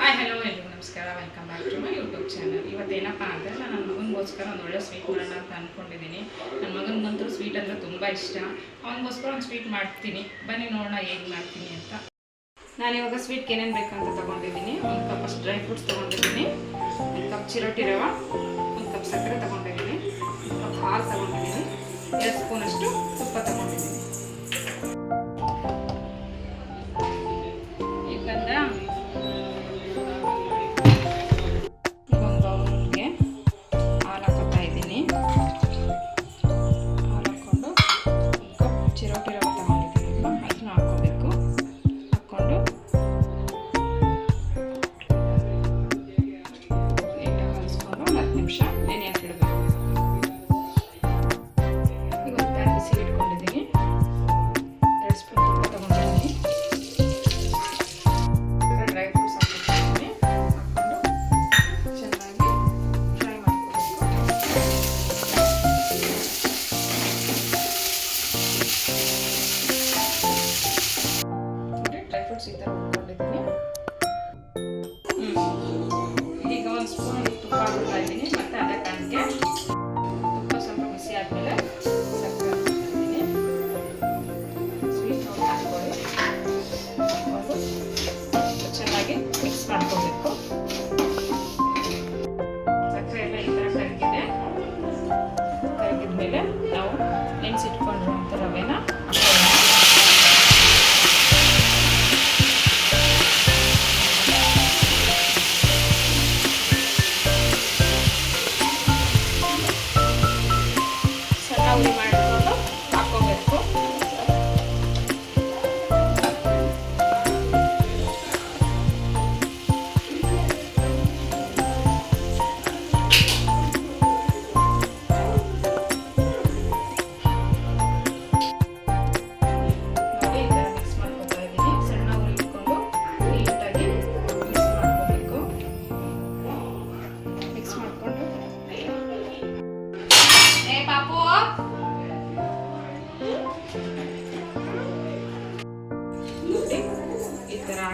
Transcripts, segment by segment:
Hi hello ಎಲ್ರಿಗೂ ನಮಸ್ಕಾರ. Welcome back to my YouTube channel ಇವತ್ತೇನಪ್ಪ ಅಂದರೆ ನಾನು ನನ್ನ ಮಗನಿಗೋಸ್ಕರ ಒಂದು ಒಳ್ಳೆ ಸ್ವೀಟ್ ಮಾಡೋಣ ಅಂತ ಅಂದ್ಕೊಂಡಿದ್ದೀನಿ ನನ್ನ ಮಗನಿಗಂತೂ ಸ್ವೀಟ್ ಅಂದರೆ ತುಂಬ ಇಷ್ಟ. ಅವನಿಗೋಸ್ಕರ ಒಂದು ಸ್ವೀಟ್ ಮಾಡ್ತೀನಿ. ಬನ್ನಿ ನೋಡೋಣ ಹೇಗೆ ಮಾಡ್ತೀನಿ ಅಂತ. ನಾನು ಇವಾಗ ಸ್ವೀಟ್ಗೆ ಏನೇನು ಬೇಕಂತ ತೊಗೊಂಡಿದ್ದೀನಿ ಒಂದು ಕಪ್ ಡ್ರೈ ಫ್ರೂಟ್ಸ್ ತೊಗೊಂಡಿದ್ದೀನಿ ಒಂದು ಕಪ್ ಚಿರೋಟಿ ರವೆ, ಒಂದು ಕಪ್ ಸಕ್ಕರೆ ತೊಗೊಂಡಿದ್ದೀನಿ ಒಂದು ಕಪ್ ಹಾಲು ತೊಗೊಂಡಿದ್ದೀನಿ ಎರಡು ಸ್ಪೂನಷ್ಟು ತುಪ್ಪ ತೊಗೊಂಡಿದ್ದೀನಿ ನೋಡಿ ಡ್ರೈ ಫ್ರೂಟ್ಸ್ ಈ ಥರ ಉಟ್ಕೊಂಡಿದ್ದೀನಿ ಉರಿ ಮಾಡಿಕೊಂಡು ಹಾಕೋಬೇಕು ನೋಡಿ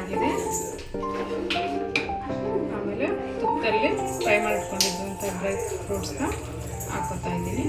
ಆಗಿದೆ. ಆಮೇಲೆ ತುಪ್ಪದಲ್ಲಿ ಫ್ರೈ ಮಾಡಿಟ್ಕೊಂಡಿದ್ದಂಥ ಡ್ರೈ ಫ್ರೂಟ್ಸ್ನ ಹಾಕೋತಾ ಇದ್ದೀನಿ.